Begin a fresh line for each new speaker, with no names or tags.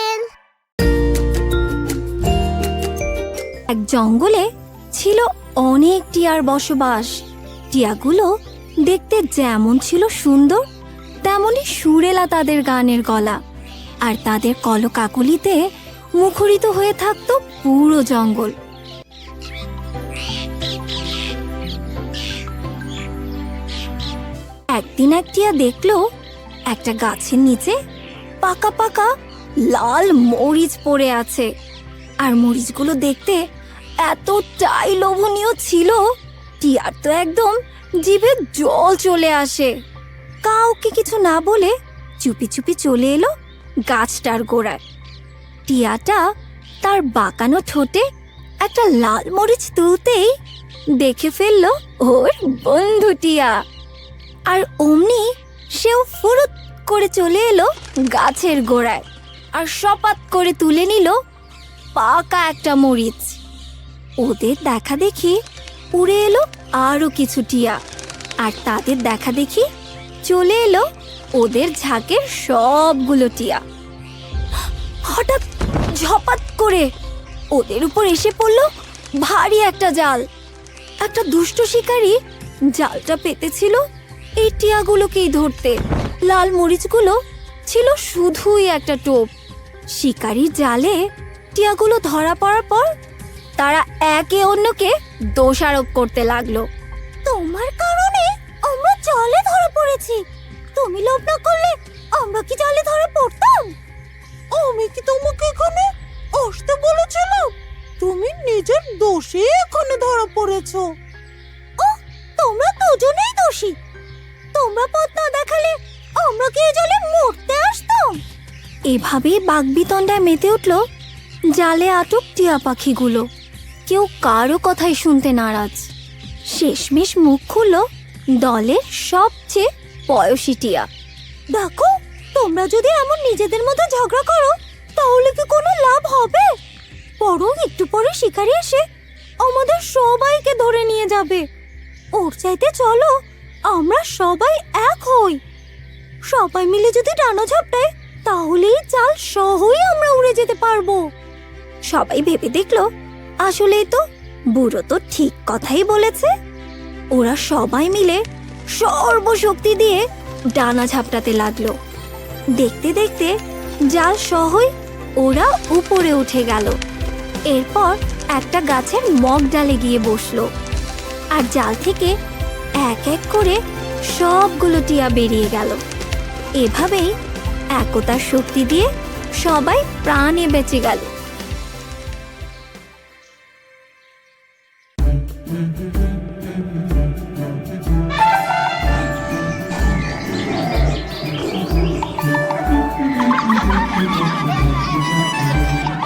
জঙ্গল এক জঙ্গলে ছিল অনেক টিয়ার বসবাস। টিয়াগুলো দেখতে যেমন ছিল সুন্দর, তেমনই সুরেলা তাদের গানের গলা। আর তাদের কলকাকলিতে মুখরিত হয়ে থাকতো পুরো জঙ্গল। একদিন এক টিয়া দেখল, একটা গাছের নিচে পাকা পাকা লাল মরিচ পড়ে আছে। আর মরিচগুলো দেখতে এতটাই লোভনীয় ছিল টিয়ার তো একদম জিভে জল চলে আসে। কাউকে কিছু না বলে চুপি চুপি চলে এলো গাছটার গোড়ায়। টিয়াটা তার বাঁকানো ঠোঁটে একটা লাল মরিচ তুলতেই দেখে ফেলল, ওর বন্ধু টিয়া। আর অমনি সেও ফুরুত করে চলে এলো গাছের গোড়ায়। আর সপাত করে তুলে নিল পাকা একটা মরিচ। ওদের দেখা দেখি উড়ে এলো আরও কিছু টিয়া, আর তাদের দেখা দেখি চলে এলো ওদের ঝাঁকের সবগুলো টিয়া। হঠাৎ ঝপাত করে ওদের উপর এসে পড়ল ভারী একটা জাল। একটা দুষ্ট শিকারী জালটা পেতেছিল এই টিয়াগুলোকেই ধরতে। লাল মরিচগুলো ছিল শুধুই একটা টোপ। শিকারির জালে টিয়াগুলো ধরা পড়ার পর তারা একে অন্যকে দোষারোপ করতে লাগল। তোমার কারণে আমরা জলে ধরা পড়েছি। তুমি লোভ না করলে আমরা কি জলে ধরা পড়তাম?
আমি কি তোমাকে এখানে আসতে বলেছিলাম? তুমি নিজের দোষে এখানে ধরা পড়েছো।
তোমরা দুজনেই দোষী। তোমরা পথ না দেখালে আমরা কি এই জলে মরতে আসতাম? এভাবেই বাগবিতণ্ডায় মেতে উঠল জালে আটক টিয়া পাখিগুলো। কেউ কারও কথাই শুনতে নারাজ। শেষমেশ মুখ খুলল দলের সবচেয়ে বয়সী টিয়া। দেখো, তোমরা যদি এমন নিজেদের মধ্যে ঝগড়া করো, তাহলে কি কোনো লাভ হবে? বরং একটু পরে শিকারি এসে আমাদের সবাইকে ধরে নিয়ে যাবে। ওর চাইতে চলো, আমরা সবাই এক হই। সবাই মিলে যদি ডানা ঝাপটায় তাহলেই চাল সহই আমরা উড়ে যেতে পারব। সবাই ভেবে দেখল, আসলেই তো বুড়ো তো ঠিক কথাই বলেছে। ওরা সবাই মিলে সর্বশক্তি দিয়ে ডানা ঝাপটাতে লাগল। দেখতে দেখতে জাল সহই ওরা উপরে উঠে গেল। এরপর একটা গাছের মগ ডালে গিয়ে বসল। আর জাল থেকে এক এক করে সবগুলো টিয়া বেরিয়ে গেল। এভাবেই একতার শক্তি দিয়ে সবাই প্রাণে বেঁচে গেল Thank you.